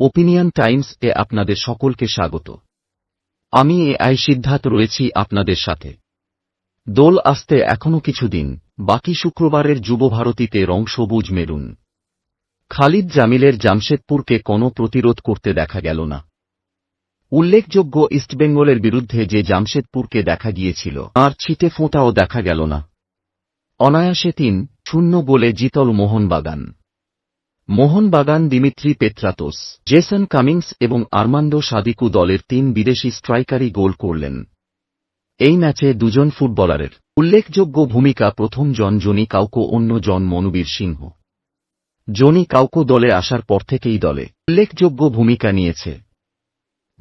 Opinion Times এ আপনাদের সকলকে স্বাগত। আমি এ আই সিদ্ধার্থ রয়েছি আপনাদের সাথে। দোল আসতে এখনও কিছুদিন, বাকি শুক্রবারের যুবভারতীতে রং সবুজ মেরুন। খালিদ জামিলের জামশেদপুরকে কোনো প্রতিরোধ করতে দেখা গেল না। উল্লেখযোগ্য ইস্টবেঙ্গলের বিরুদ্ধে যে জামশেদপুরকে দেখা গিয়েছিল আর ছিটে ফোঁটাও দেখা গেল না। অনায়াসে তিন, শূন্য গোলে জিতল Mohun Bagan. Mohun Bagan Dimitri Petratos, Jason Cummings এবং আর্মান্ডো সাদিকু দলের তিন বিদেশি স্ট্রাইকারই গোল করলেন। এই ম্যাচে দুজন ফুটবলারের উল্লেখযোগ্য ভূমিকা, প্রথম জন জনি কাউকো, অন্য জন মনুবীর সিংহ। জনি কাউকো দলে আসার পর থেকেই দলে উল্লেখযোগ্য ভূমিকা নিয়েছে।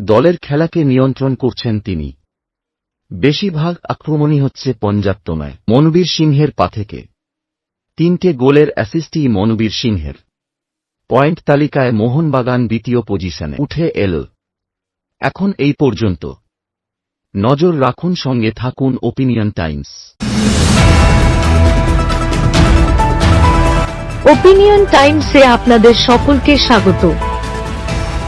দলের খেলাকে নিয়ন্ত্রণ করছেন তিনি। বেশিরভাগ আক্রমণই হচ্ছে পঞ্জাবতনায় মনুবীর সিংহের পা থেকে। তিনটে গোলের অ্যাসিস্টই মনুবীর সিংহের। পয়েন্ট তালিকায় মোহনবাগান দ্বিতীয় পজিশনে। উঠে এল। এখন এই পর্যন্ত। নজর রাখুন সঙ্গে থাকুন ওপিনিয়ন টাইমস ওপিনিয়ন টাইমসে আপনাদের সকলকে স্বাগত।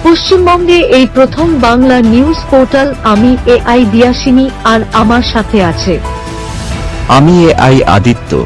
পশ্চিমবঙ্গে এই প্রথম বাংলা নিউজ পোর্টাল আমি এ আই দিয়াসিনী আর আমার সাথে আছে। আমি এ আই আদিত্য।